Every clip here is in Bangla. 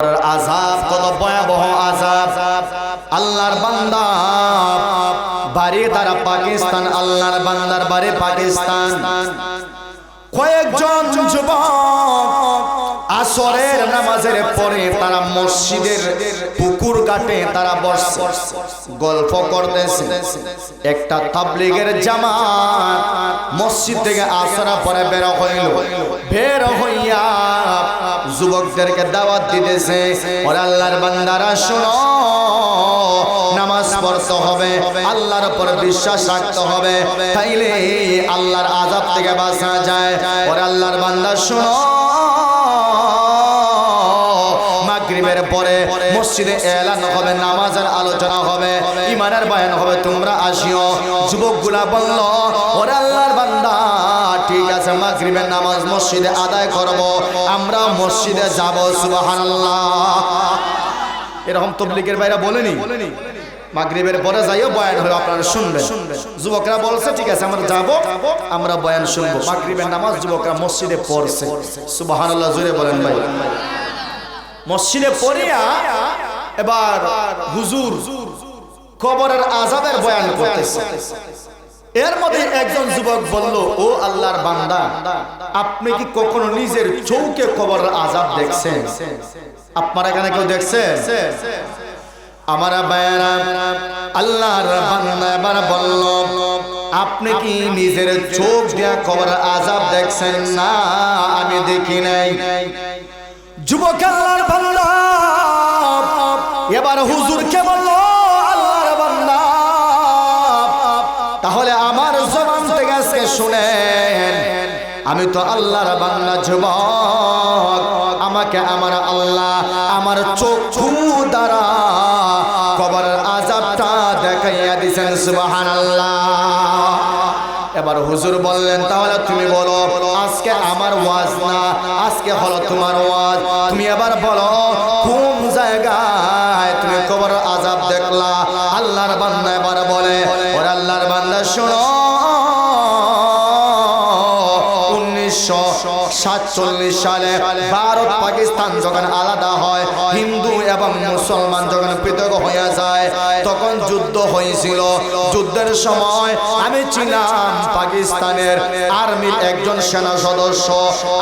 আজাব কত ভয়াবহ আজাব আল্লাহর বান্দা, বাড়ি তারা পাকিস্তান, আল্লাহর বান্দার বাড়ি পাকিস্তান। কয়েকজন যুবক আসরের নামাজের পরে তারা মসজিদের পুকুর ঘাটে তারা বসছে গল্প করতেছে। একটা তাবলিগের জামাত মসজিদ থেকে আসরা পরে বের হইল। বের হইয়া যুবকদেরকে দাওয়াত দিতেছে। ওরা আল্লাহর বান্দারা শোনো নামাজ পড়তে হবে আল্লাহর উপর বিশ্বাস রাখতে হবে। তাইলে আল্লাহর আজাব থেকে বাঁচা যায়। ওরা আল্লাহর বান্দা শোনো মাগরিবের পরে মসজিদে এলান হবে নামাজের আলোচনা হবে ইমানের বয়ান হবে তোমরা আসিও। যুবকগুলা বলল ওরে আল্লাহর বান্দা ঠিক আছে মাগরিবের নামাজ মসজিদে আদায় করব আমরা মসজিদে যাব সুবহানাল্লাহ। এরকম তবলিগের বাইরে বলেনি? মাগরিবের পরে যাইও বয়ান হলো আপনারা শুনবেন। যুবকরা বলছে ঠিক আছে আমরা যাব আমরা বয়ান শুনব। মাগরিবের নামাজ যুবকরা মসজিদে পড়ছে। সুবহানাল্লাহ জুড়ে বলেন ভাই। মসজিদে পড়িয়া এবার হুজুর কবরের আজাবের বয়ান করতেছে। এর মধ্যে একজন যুবক বলল, ও আল্লাহর বান্দা, আপনি কি কখনো নিজের চৌকে কবরের আজাব দেখছেন? আপনার এখানে কেউ দেখছেন আমার বায়রা আল্লাহর বান্দা এবার বলল, আপনি কি নিজের চোখ দিয়া কবর আজাব দেখছেন? না, আমি দেখি নাই। যুবক আল্লাহর বান্দা। এবার হুজুরকে বলল, আল্লাহর তাহলে আমার জবান থেকে আজকে শুনেন। আমি তো আল্লাহর বান্দা যুবক। আমাকে আমার আল্লাহ আমার চক্ষু দ্বারা কবরের আজাবটা দেখাইয়া দিছেন সুবহানাল্লাহ। এবার হুজুর বললেন, তাহলে তুমি বলো, আজকে আমার ওয়াজ না, আজকে হলো তোমার ওয়াজ। তুমি আবার বলো, কোন জায়গায় উনিশশো সাতচল্লিশ সালে ভারত, পাকিস্তান যখন আলাদা হয়, হিন্দু এবং মুসলমান যখন পৃথক হয়ে যায়, তখন যুদ্ধ হয়েছিল। যুদ্ধের সময় আমি ছিলাম পাকিস্তানের আর্মির একজন সেনা সদস্য।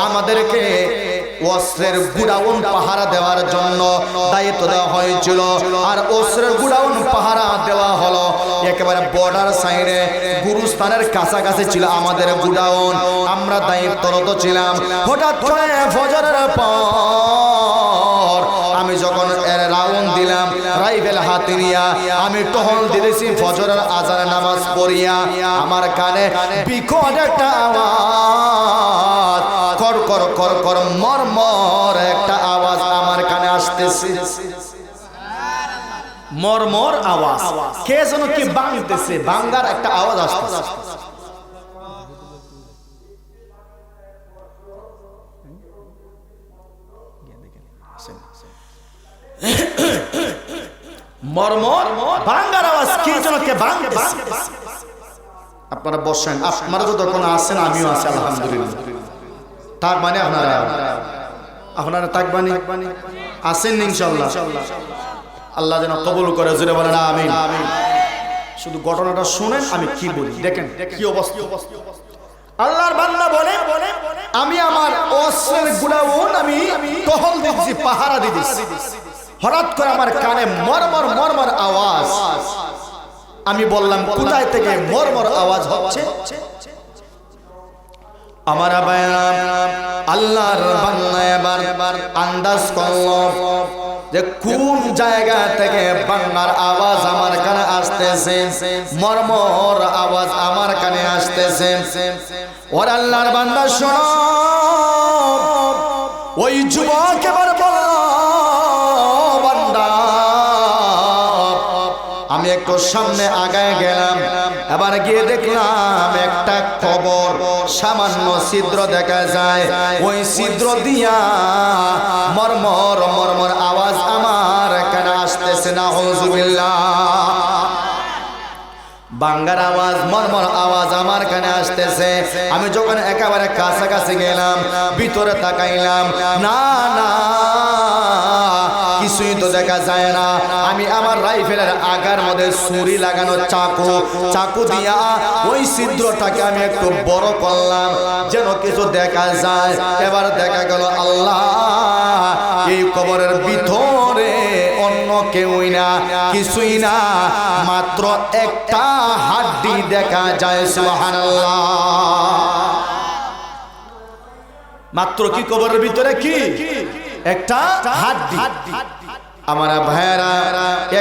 আমাদেরকে অস্ত্রের গুডাউন পাহারা দেওয়ার জন্য দায়িত্ব দেওয়া হয়েছিল। আর অস্ত্রের গুডাউন পাহারা দেওয়া হলো। একেবারে বর্ডার সাইডে গুরুস্থানের কাছাকাছি ছিল আমাদের গুডাউন। আমরা দায়িত্বরত ছিলাম। হঠাৎ করে ফজরের পর আমি যখন রাউন্ড দিলাম, রাইফেল হাতে নিয়া আমি টহল দিতেছি ফজরের আজান নামাজ পড়িয়া। আমার কানে বিকট একটা আওয়াজ কর কর কর কর, মর মর একটা আওয়াজ আমার কানে আসতেছে। মরমর আওয়াজ। কে যেন কি বাংতেছে বাঙ্গার একটা আওয়াজ আসতেছে। আপনারা বসেন, আপনারা তো তখন আসেন আমিও আছি, আলহামদুলিল্লাহ। তার মানে আপনারা আপনারা তাকবানি আসেন ইনশাল্লাহ আল্লাহ যেন কবুল করে জুড়ে বলেন আমিন। শুধু ঘটনাটা শুনেন, আমি কি বলি? দেখেন, কি অবস্থা। আল্লাহর বান্দা বলে, আমি আমার অস্ত্রের গুড়াউন আমি টহল দিচ্ছি, পাহারা দিচ্ছি। হঠাৎ করে আমার কানে মরমর মরমর আওয়াজ। আমি বললাম, কোথায় থেকে মরমর আওয়াজ হচ্ছে? আমার আল্লাহর আন্দাজ করল যে কোন জায়গা থেকে বাংলার আওয়াজ আমার কানে আসতেছে, মর্মর আওয়াজ আমার কানে আসতেছে। ওর আল্লাহর বান্দা শোনো, ওই যুবক এবার বলল সামনে আগায় গেলাম। এবার গিয়ে দেখলাম একটা খবর সামান্য ছিদ্র দেখা যায়। ওই ছিদ্র দিয়া মরমর মরমর আওয়াজ আমার কেন আসতেছে না হজুবিল্লা বাঙ্গার আওয়াজ, মরমর আওয়াজ আমার কানে আসতেছে। আমি যখন একেবারে কাছাকাছি গেলাম, ভিতরে তাকাইলাম, না না কিছুই তো দেখা যায় না। আমি আমার রাইফেলের আগার মধ্যে ছুরি লাগানো চাকু চাকু দিয়া ওই ছিদ্রটাকে আমি একটু বড় করলাম, যেন কিছু দেখা যায়। এবার দেখা গেল আল্লাহ, এই কবরের ভিতরে অন্য কেউই না, কিছুই না, মাত্র একটা হাড্ডি দেখা যায়, সুবহানাল্লাহ। মাত্র কি কবরের ভিতরে কি? একটা হাড্ডি। আমার ভাইরা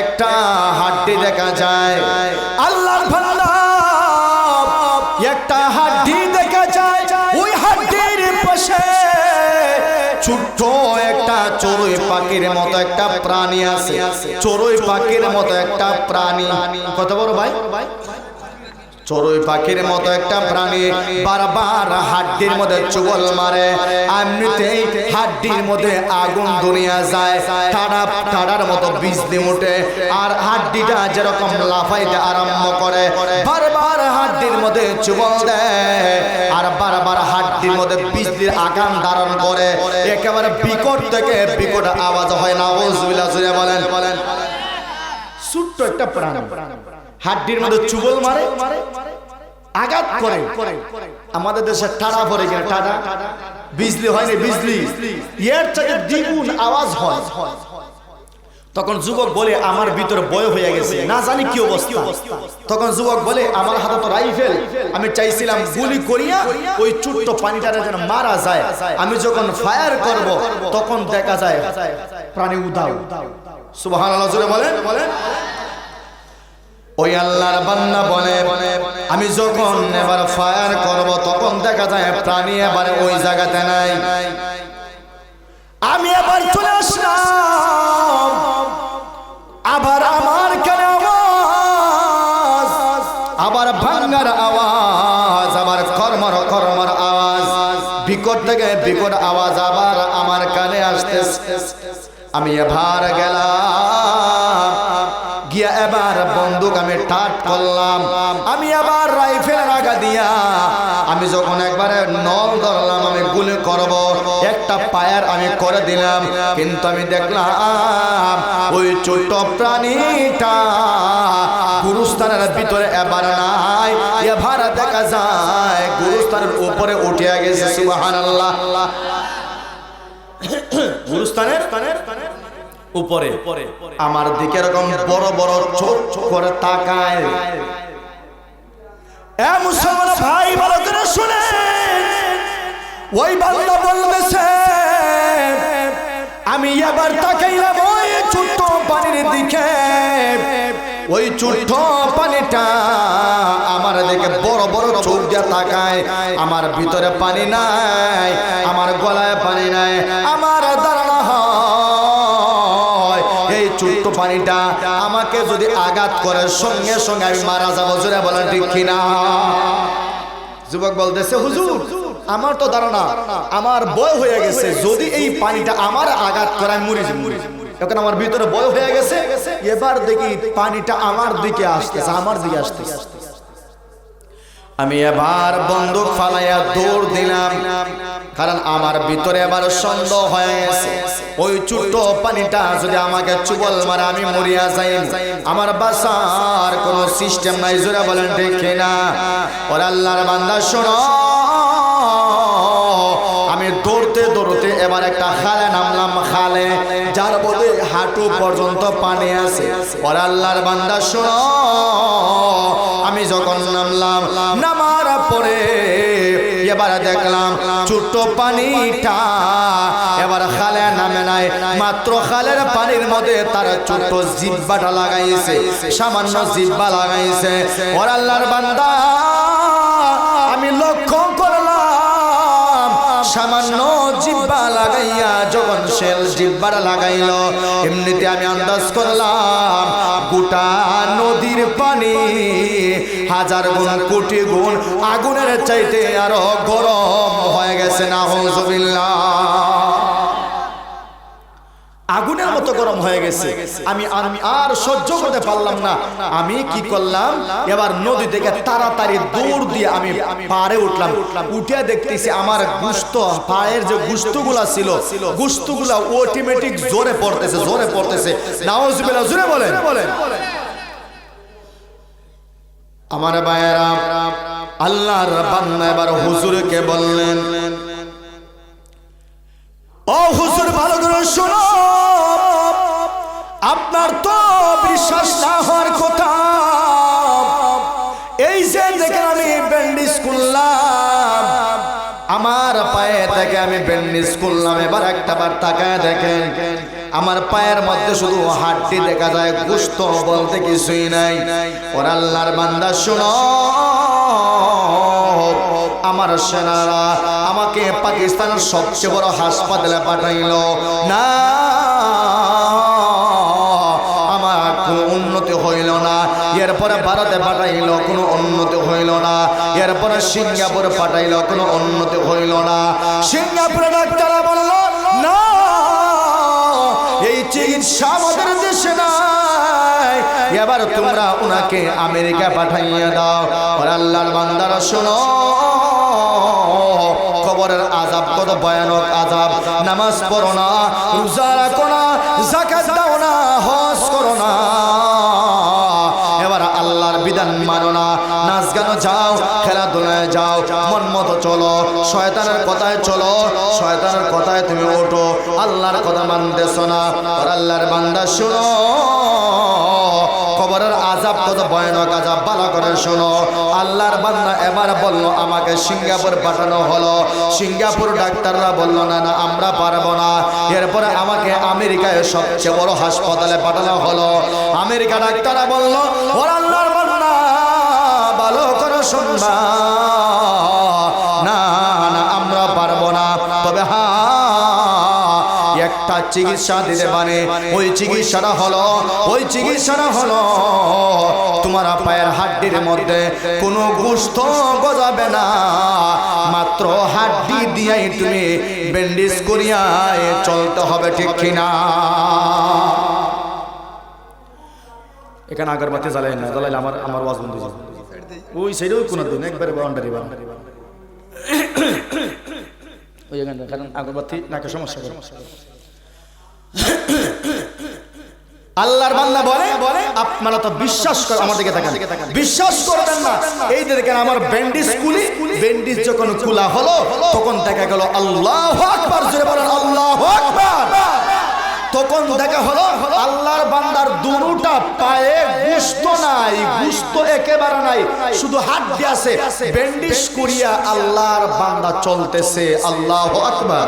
একটা হাড্ডি দেখা যায়। আল্লাহর ভান্ডা একটা হাড্ডি দেখা যায়। ওই হাড্ডির পাশে ছোট্ট একটা চড়ুই পাখির মতো একটা প্রাণী আছে। চড়ুই পাখির মতো একটা প্রাণী। কত বড় ভাই? চড়ুই পাখির মতো একটা প্রাণী বারবার হাড্ডির মধ্যে চুগল মারে। এমনিতেই হাড্ডির মধ্যে আগুন দুনিয়া যায়। টাড়া টাড়ার মতো বিজলি উঠে আর হাড্ডিটা যেরকম লাফাইতে আরম্ভ করে, বারবার হাড্ডির মধ্যে চুগল দেয় আর বারবার হাড্ডির মধ্যে বিজলির আগাম ধারণ করে। একেবারে বিকট থেকে বিকট আওয়াজ হয় না। ওজবিল্লা জুড়ে বলেন বলেন। ছোট্ট একটা প্রাণ। হাড্ডির মধ্যে চুবল মারে আঘাত করে। আমাদের দেশে টাড়া পড়ে কিনা টাড়া বিজলি হয়নি বিজলি এর থেকে দ্বিগুণ আওয়াজ হয়। তখন যুবক বলে আমার ভিতরে বয় হয়ে গেছে। না জানি কি অবস্থা। তখন যুবক বলে আমার হাতে তো রাইফেল। আমি চাইছিলাম গুলি করিয়া ওই ছোট্ট পানিটারে যেন মারা যায়। আমি যখন ফায়ার করব তখন দেখা যায় প্রাণী উদাও সুবহানাল্লাহ জুড়ে বলেন। বলেন। ওই আল্লাহর বান্না বলে, আমি যখন এবার ফায়ার করব, তখন দেখা যায় প্রাণী এবার ওই জায়গাতে নাই। আমি আবার চলে আসলাম। আবার আমার কেন আওয়াজ, আবার ভাঙ্গার আওয়াজ, আবার কর্মর কর্মর আওয়াজ। বিকট থেকে বিকট আওয়াজ আবার আমার কানে আসতেছে। আমি এবার গেলাম। গিয়া এবার বন্দুক আমি টাট করলাম। আমি আবার রাইফেল রাখা দিয়া আমি যখন একবারে নল ধরলাম, আমি গুলি করব। একটা পায়ার আমি করে দিলাম, কিন্তু আমি দেখলাম ওই ছোট্ট প্রাণীটা গুরুস্থানের ভিতরে এবার নাই। এবার দেখা যায় গুরুস্থানের উপরে উঠে গেছে, সুবহানাল্লাহ। গুরুস্থানের উপরে। আমার দিকে এরকম বড় বড় চোখ করে তাকায়। এ মুসলমান ভাই ভালো করে শুনে। ওই বান্দা বলতেছে আমি এবার তাকাইলাম ওই ছোট্ট পানির দিকে। ওই ছোট্ট পানিটা আমার দিকে বড় বড় চোখ দিয়ে তাকায়। আমার ভিতরে পানি নাই আমার গলায় পানি নাই আমার ছোট্ট পানিটা আমাকে যদি আঘাত করে, সঙ্গে সঙ্গে আমি মারা যাব। জোরে বলেন ঠিক কিনা? যুবক বলতেছে, হুজুর, আমার তো ধারণা, আমার বয় হয়ে গেছে। যদি এই পানিটা আমার আঘাত করে, আমি মরি যাব। এখন আমার ভিতরে বয় হয়ে গেছে। এবার দেখি পানিটা আমার দিকে আসতেছে, আমার দিকে আসতেছে। আমি এবার বন্দুক ফালাইয়া দৌড় দিলাম। কারণ আমার ভিতরে এবার সন্দেহ হয়ে গেছে। ওই ছোট্ট পানিটা যদি আমাকে চুবল মারে, আমি মরিয়া যাই আমার বাসার কোনো সিস্টেম নাই, জোরে বলেন দেখে না ওর আল্লাহর বান্দা, শোনো। আমি দৌড়তে দৌড়তে এবার একটা খালে নামলাম খালে, যার মধ্যে হাঁটু পর্যন্ত পানি আছে। ওর আল্লাহর বান্দা, শোনো। আমি যখন নামলাম, নামার পরে এবার দেখলাম ছোট্ট পানিটা এবার খালে নামে নাই। মাত্র খালের পানির মধ্যে তার ছোট্ট জিব্বাটা লাগাইছে, সামান্য জিব্বা লাগাইছে। ওর আল্লাহর বান্দা, আমি লক্ষ্য করলাম, সামান্য জিব্বা লাগাইয়া যখন শেল জিব্বাটা লাগাইল, এমনিতে আমি আন্দাজ করলাম, গোটা নদীর পানি হাজার গুণ কোটি গুণ আগুনের চাইতে আরও গরম হয়ে গেছে না হজবিল্লা আগুনের মতো গরম হয়ে গেছে। আমি আমি আর সহ্য করতে পারলাম না। আমি কি করলাম? এবার নদী থেকে তাড়াতাড়ি দৌড় দিয়ে আমি পাড়ে উঠলাম। উঠে দেখতেছি আমার গুস্ত পায়ের যে গুস্তগুলা ছিল গুস্তগুলা অটোমেটিক জোরে পড়তেছে জোরে পড়তেছে। নাওজুবিল্লাহ জোরে বলেন। বলেন। আমার ভাইয়েরা আল্লাহর বান্দা এবার হুজুরকে বললেন, ও হুজুর, ভালো করে শোনো। আপনার তো বিশ্বাস না হওয়ার কথা। এই যে দেখে আমি ব্যান্ডেজ করলাম আমার পায়ে থেকে আমি ব্যান্ডেজ করলাম এবার একটা বার তাকায় দেখেন আমার পায়ের মধ্যে শুধু হাড্ডি দেখা যায়, গুস্ত বলতে কিছুই নাই। ওর আল্লাহর বান্দা, শোনো। আমার সেনারা আমাকে পাকিস্তানের সবচেয়ে বড় হাসপাতালে পাঠাইল। না, আমার কোনো উন্নতি হইল না। এরপরে ভারতে পাঠাইল, কোনো উন্নতি হইল না। এরপরে সিঙ্গাপুরে পাঠাইল, কোনো উন্নতি হইল না। সিঙ্গাপুরে ডাক্তাররা এবার তোমরা ওনাকে আমেরিকা পাঠাইয়া দাও। ওর আল্লাহর বান্দারা, শোনো। কবরের আজাব কত ভয়ানক আজাব নামাজ পড়ো না, রোজা রাখো না জাকাত দাও না, হজ করো না। এবার আল্লাহর বিধান মানো না। নাচ গানো যাও, খেলাধুলায় যাও, মন মতো চলো। শয়তানের কথায় চলো, শয়তানের কথায় তুমি ওঠো। আল্লাহর কথা মানতেছো না। আল্লাহর বান্দা, শুনো। কবরের আজাব কত ভয়ানক আজাব ভালো করে শোনো। আল্লাহর বান্দা এবার বলল, আমাকে সিঙ্গাপুর পাঠানো হলো। সিঙ্গাপুর ডাক্তাররা বলল, না না, আমরা পারব না। এরপরে আমাকে আমেরিকায় সবচেয়ে বড় হাসপাতালে পাঠানো হলো। আমেরিকা ডাক্তাররা বলল আল্লাহর বান্দা, ভালো করে শুনবা। চিকিৎসা দিতে পারে ওই চিকিৎসাটা হলো ওই চিকিৎসাটা হলো। তোমার পায়ের হাড্ডির মধ্যে কোনো গুস্ত গজাবে না। মাত্র হাড্ডি দিয়াই তুমি ব্যান্ডেজ করিয়ায় চলতে হবে ঠিক কিনা। এখানে আগরবাতি জ্বালাই না জ্বালাইলে আমার আমার ওয়াজ বন্ধু যাবে। ওই সাইডেও কোনো দিন একবারে বাউন্ডারি বাউন্ডারি ওই এখানে কারণ আগরবাতি নাকে সমস্যা করে। আল্লাহর বান্দা বলে বলে আপনারা তো বিশ্বাস করে আমার দিকে তাকান। বিশ্বাস করবেন না। এই দেখেন আমার ব্যান্ডিজ কুলি ব্যান্ডিজ যখন কুলা হলো তখন দেখা গেল আল্লাহ আকবার জোরে বলেন আল্লাহ আকবার। তখন দেখা হলো আল্লাহর বান্দার দুটা পায়ে গুস্ত নাই গুস্ত একেবারে নাই শুধু হাড্ডি আছে। ব্যান্ডিজ করিয়া আল্লাহর বান্দা চলতেছে আল্লাহ আকবার।